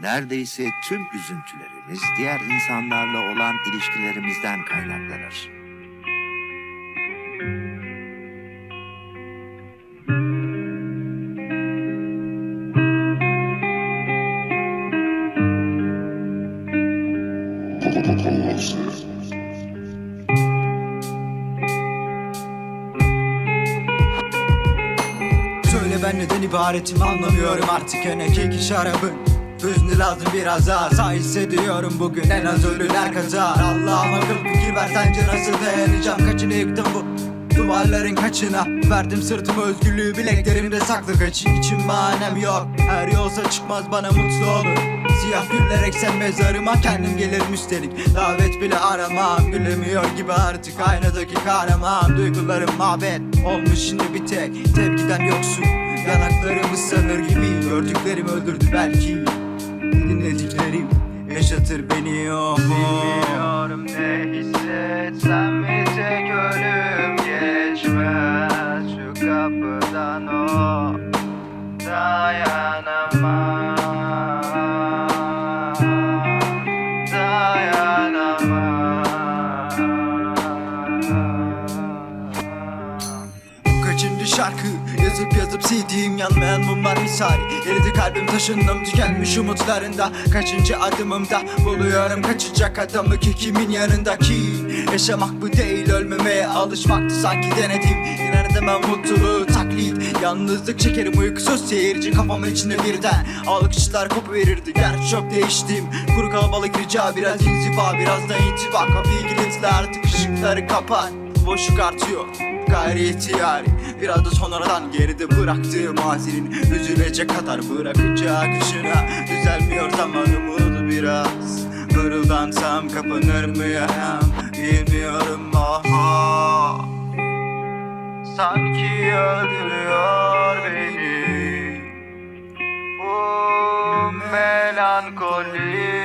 Neredeyse tüm üzüntülerimiz diğer insanlarla olan ilişkilerimizden kaynaklanır. Söyle ben neden ibaretim anlamıyorum artık en iki şarabın Hüznü lazım biraz daha. Sağ hissediyorum bugün en az ölüler kadar Allah'ım akıl fikir ver sence nasıl dayanacağım kaçını yıktım bu Duvarların kaçına. Verdim sırtımı özgürlüğü bileklerimde saklı. Kaçın için manem yok. Her yolsa çıkmaz bana mutlu olur. Siyah güller eksen mezarıma kendim gelirim üstelik. Davet bile aramam Gülemiyor gibi artık aynadaki kahraman. Duygularım mabet olmuş şimdi bir tek. Tepkiden yoksun Yanaklarım ıslanır gibi. Gördüklerim öldürdü belki Dinlediklerim yaşatır beni oh Bilmiyorum ne hissetsem bir tek ölüm geçmez. Şu kapıdan o dayanamam Dayanamam şarkı. Yazıp yazıp sildiğim yanmayan mumlar misali. Eridi kalbim taşındım tükenmiş umutlarında. Kaçıncı adımımda buluyorum kaçacak adamı ki kimin yanındaki. Yaşamak bu değil ölmemeye alışmaktı sanki denedim. İnan edemem mutluluğu taklit. Yalnızlık çekerim uykusuz seyirci kafamın içinde birden. Alkışlar kopu verirdi gerçi çok değiştim. Kuru kalabalık rica biraz inziva biraz da intiba. Kapıyı kilitle artık ışıkları kapat. Boşluk artıyor gayri ihtiyari. Biraz da sonradan geride bıraktığım mazinin Üzülecek kadar bırakacağı kışına Düzelmiyor zaman umudu biraz. Mırıldansam kapanır mı yaram Bilmiyorum aha. Sanki öldürüyor beni. Bu melankoli